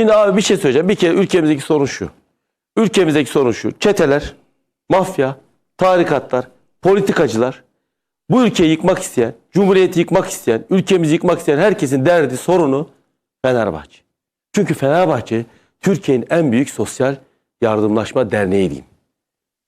Şimdi abi bir şey söyleyeceğim. Bir kere ülkemizdeki sorun şu. Ülkemizdeki sorun şu. Çeteler, mafya, tarikatlar, politikacılar bu ülkeyi yıkmak isteyen, cumhuriyeti yıkmak isteyen, ülkemizi yıkmak isteyen herkesin derdi, sorunu Fenerbahçe. Çünkü Fenerbahçe Türkiye'nin en büyük sosyal yardımlaşma derneği diyeyim.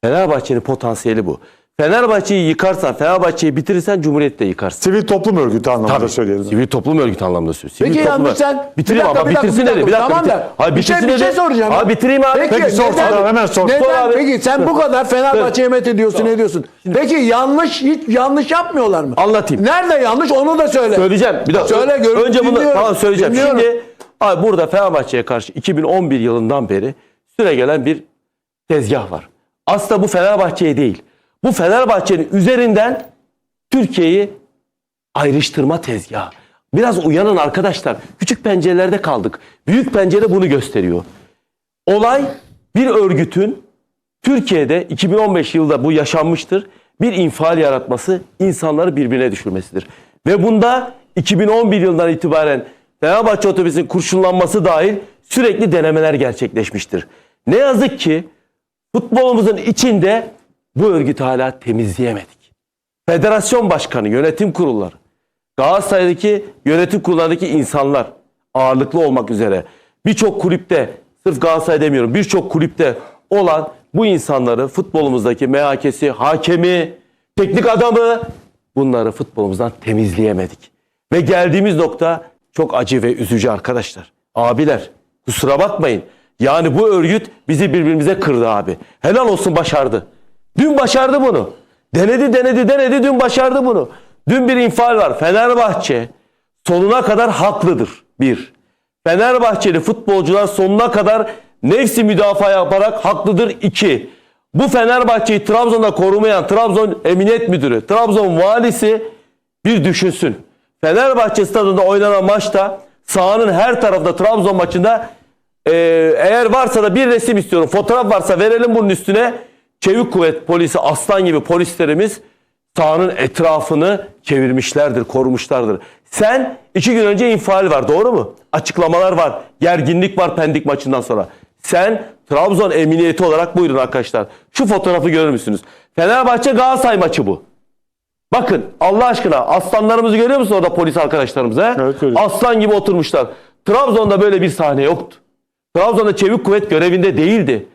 Fenerbahçe'nin potansiyeli bu. Fenerbahçe'yi yıkarsan, Fenerbahçe'yi bitirirsen Cumhuriyeti de yıkarsın. Sivil toplum örgütü anlamında söyleyelim. Sivil toplum örgütü anlamında söylüyorum. Sivil Peki toplum yalnız sen bitireyim ama bitirsin dedi. Bir dakika. tamam bitir- da Hayır, bir şey, bir şey soracağım. Abi bitireyim abi. Peki, Peki, sor neden- hemen sor. Neden? Sor abi. Peki sen bu kadar Fenerbahçe'ye met ediyorsun ediyorsun. Peki yanlış hiç yanlış yapmıyorlar mı? Anlatayım. Nerede yanlış onu da söyle. Söyleyeceğim. Bir dakika. Söyle, gör- Önce bunu tamam söyleyeceğim. dinliyorum. Şimdi abi burada Fenerbahçe'ye karşı 2011 yılından beri süre gelen bir tezgah var. Aslında bu Fenerbahçe'ye değil. Bu Fenerbahçe'nin üzerinden Türkiye'yi ayrıştırma tezgahı. Biraz uyanın arkadaşlar. Küçük pencerelerde kaldık. Büyük pencere bunu gösteriyor. Olay bir örgütün Türkiye'de 2015 yılında bu yaşanmıştır. Bir infial yaratması, insanları birbirine düşürmesidir. Ve bunda 2011 yılından itibaren Fenerbahçe otobüsün kurşunlanması dahil sürekli denemeler gerçekleşmiştir. Ne yazık ki futbolumuzun içinde bu örgütü hala temizleyemedik. Federasyon başkanı, yönetim kurulları, Galatasaray'daki yönetim kurullarındaki insanlar ağırlıklı olmak üzere birçok kulüpte sırf Galatasaray demiyorum birçok kulüpte olan bu insanları futbolumuzdaki MHK'si, hakemi, teknik adamı bunları futbolumuzdan temizleyemedik. Ve geldiğimiz nokta çok acı ve üzücü arkadaşlar. Abiler kusura bakmayın. Yani bu örgüt bizi birbirimize kırdı abi. Helal olsun başardı. Dün başardı bunu. Denedi denedi denedi dün başardı bunu. Dün bir infial var. Fenerbahçe sonuna kadar haklıdır. Bir. Fenerbahçeli futbolcular sonuna kadar nefsi müdafaa yaparak haklıdır. İki. Bu Fenerbahçe'yi Trabzon'da korumayan Trabzon Emniyet Müdürü, Trabzon valisi bir düşünsün. Fenerbahçe stadında oynanan maçta sahanın her tarafında Trabzon maçında eğer varsa da bir resim istiyorum. Fotoğraf varsa verelim bunun üstüne. Çevik kuvvet polisi aslan gibi polislerimiz sahanın etrafını çevirmişlerdir, korumuşlardır. Sen iki gün önce infial var doğru mu? Açıklamalar var. Gerginlik var Pendik maçından sonra. Sen Trabzon emniyeti olarak buyurun arkadaşlar. Şu fotoğrafı görür müsünüz? Fenerbahçe Galatasaray maçı bu. Bakın Allah aşkına aslanlarımızı görüyor musun orada polis arkadaşlarımız he? Evet, görüyorum. Aslan gibi oturmuşlar. Trabzon'da böyle bir sahne yoktu. Trabzon'da çevik kuvvet görevinde değildi.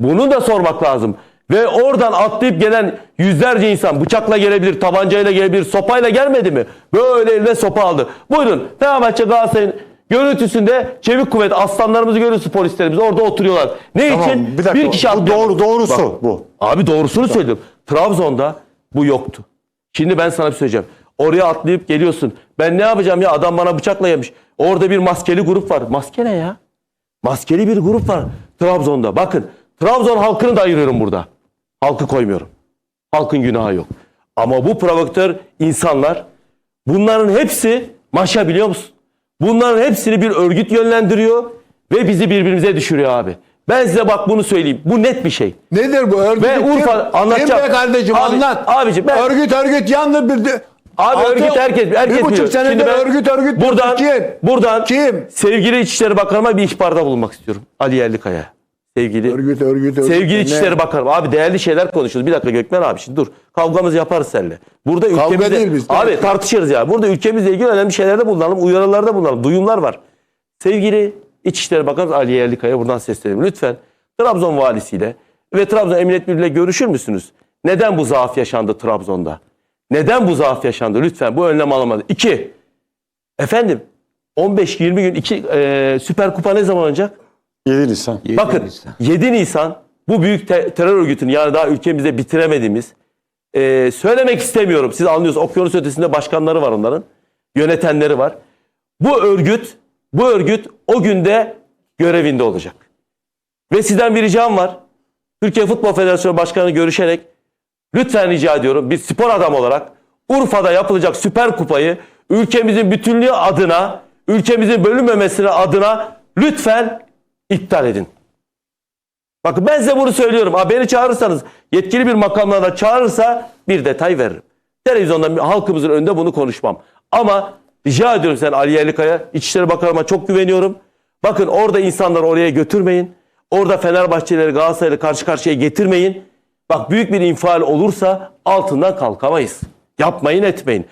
Bunu da sormak lazım. Ve oradan atlayıp gelen yüzlerce insan bıçakla gelebilir, tabancayla gelebilir, sopayla gelmedi mi? Böyle eline sopa aldı. Buyurun Fenerbahçe Galatasaray'ın görüntüsünde çevik kuvvet aslanlarımızı görüyorsunuz polislerimiz orada oturuyorlar. Ne Tamam, için? bir dakika. kişi bu doğru doğrusu Bak, bu. Abi doğrusunu söylüyorum. Trabzon'da bu yoktu. Şimdi ben sana bir şey söyleyeceğim. Oraya atlayıp geliyorsun. Ben ne yapacağım ya adam bana bıçakla yemiş. Orada bir maskeli grup var. Maske ne ya? Maskeli bir grup var Trabzon'da. Bakın Trabzon halkını da ayırıyorum burada. Halkı koymuyorum. Halkın günahı yok. Ama bu provokatör insanlar bunların hepsi maşa biliyor musun? Bunların hepsini bir örgüt yönlendiriyor ve bizi birbirimize düşürüyor abi. Ben size bak bunu söyleyeyim. Bu net bir şey. Nedir bu örgüt? Ve kim? Urfa anlatacağım. Kim be kardeşim Abi- anlat. abicim ben- Örgüt örgüt yandı bir de. Abi Altı- örgüt herkes herkes Bir buçuk senedir Şimdi ben örgüt örgüt. buradan Kim? buradan Kim? sevgili İçişleri Bakanıma bir ihbarda bulunmak istiyorum. Ali Yerlikaya. Sevgili Örgüt örgüt örgüt. Sevgili? İçişleri Bakanım. Abi değerli şeyler konuşuyoruz. Bir dakika Gökmen abi şimdi dur. Kavgamızı yaparız seninle. Burada ülkemizde değil biz, Abi tartışıyoruz. tartışırız ya. Burada ülkemizle ilgili önemli şeylerde bulunalım. Uyarılarda bulunalım. Duyumlar var. Sevgili İçişleri Bakanı Ali Yerlikaya buradan seslenelim. Lütfen Trabzon valisiyle ve Trabzon Emniyet Müdürü'yle görüşür müsünüz? Neden bu zaaf yaşandı Trabzon'da? Neden bu zaaf yaşandı? Lütfen bu önlem alamadı. İki, efendim 15-20 gün iki, e, Süper Kupa ne zaman oynayacak? 7 Nisan. Bakın 7 Nisan bu büyük te- terör örgütünün yani daha ülkemizde bitiremediğimiz e, söylemek istemiyorum. Siz anlıyorsunuz. Okyanus ötesinde başkanları var onların. Yönetenleri var. Bu örgüt bu örgüt o günde görevinde olacak. Ve sizden bir ricam var. Türkiye Futbol Federasyonu Başkanı görüşerek lütfen rica ediyorum bir spor adam olarak Urfa'da yapılacak Süper Kupayı ülkemizin bütünlüğü adına, ülkemizin bölünmemesine adına lütfen iptal edin. Bakın ben size bunu söylüyorum. Ha, çağırırsanız yetkili bir makamlarda çağırırsa bir detay veririm. Televizyonda halkımızın önünde bunu konuşmam. Ama rica ediyorum sen Ali Yerlikaya, İçişleri Bakanıma çok güveniyorum. Bakın orada insanları oraya götürmeyin. Orada Fenerbahçeleri Galatasaray'la karşı karşıya getirmeyin. Bak büyük bir infial olursa altından kalkamayız. Yapmayın etmeyin.